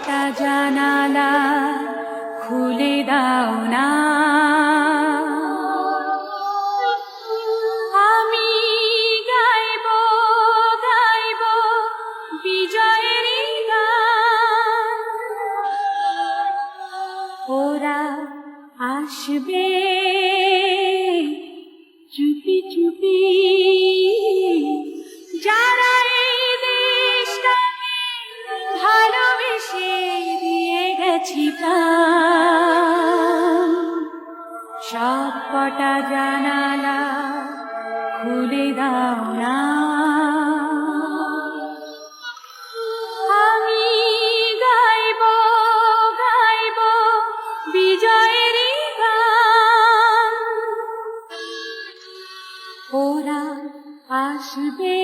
খোলা জানালা খুলে দাও না। আমি গাইব গাইব বিজয়ের ওরা আসবে। কটা জানালা খুলে দাও না। আমি গাইব গাইব বিজয়ের ওরা আসবে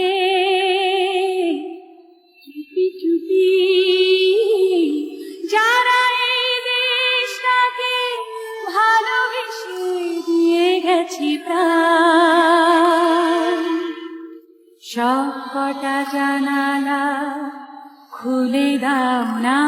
দিয়ে গেছি প্রাণ। সব কটা জানালা খুলে দাও না।